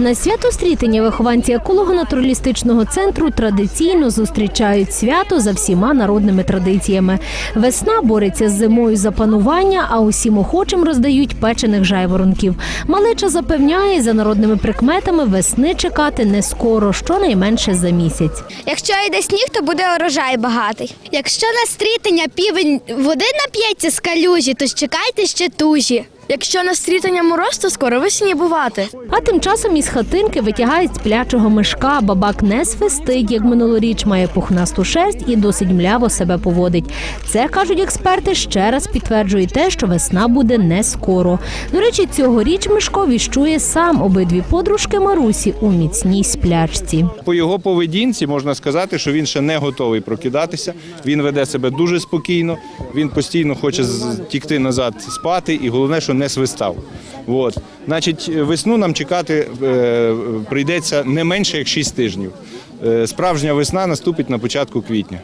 На свято стрітення вихованці еколого-натуралістичного центру традиційно зустрічають свято за всіма народними традиціями. Весна бореться з зимою за панування, а усім охочим роздають печених жайворонків. Малеча запевняє, за народними прикметами весни чекати не скоро, щонайменше за місяць. Якщо йде сніг, то буде урожай багатий. Якщо на стрітення півень води нап'ється з калюжі, то чекайте ще тужі. Якщо на стрітання мороз, то скоро весні бувати. А тим часом із хатинки витягають сплячого мишка. Бабак не свистить, як минулоріч, має пухнасту шерсть і досить мляво себе поводить. Це кажуть експерти. Ще раз підтверджує те, що весна буде не скоро. До речі, цьогоріч Мишко віщує сам обидві подружки Марусі у міцній сплячці. По його поведінці можна сказати, що він ще не готовий прокидатися. Він веде себе дуже спокійно. Він постійно хоче тікти назад спати, і головне, що не свистав. От. Значить, весну нам чекати е, прийдеться не менше як 6 тижнів. Е, справжня весна наступить на початку квітня.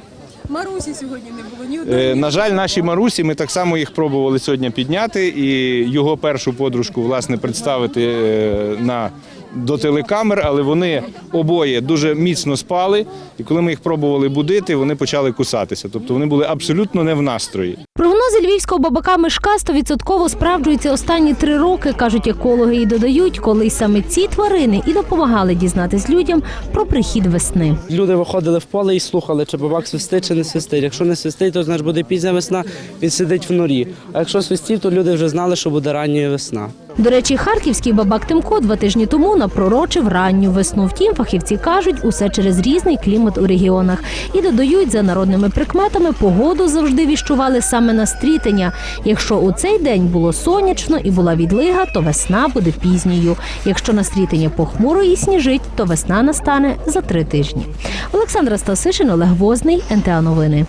Марусі сьогодні не було ні одного. Е, На жаль, наші Марусі, ми так само їх пробували сьогодні підняти, і його першу подружку власне представити е, на до телекамер, але вони обоє дуже міцно спали. І коли ми їх пробували будити, вони почали кусатися. Тобто вони були абсолютно не в настрої. Прогнози львівського бабака Мишка стовідсотково справджуються останні три роки, кажуть екологи, і додають, коли саме ці тварини і допомагали дізнатись людям про прихід весни. Люди виходили в поле і слухали, чи бабак свистить, чи не свистить. Якщо не свистить, то значить буде пізня весна, він сидить в норі. А якщо свистів, то люди вже знали, що буде рання весна. До речі, харківський бабак Тимко два тижні тому напророчив ранню весну. Втім, фахівці кажуть, усе через різний клімат у регіонах. І додають, за народними прикметами, погоду завжди віщували саме на стрітення. Якщо у цей день було сонячно і була відлига, то весна буде пізньою. Якщо на стрітення похмуро і сніжить, то весна настане за три тижні. Олександра Стасишин, Олег Возний, НТА Новини.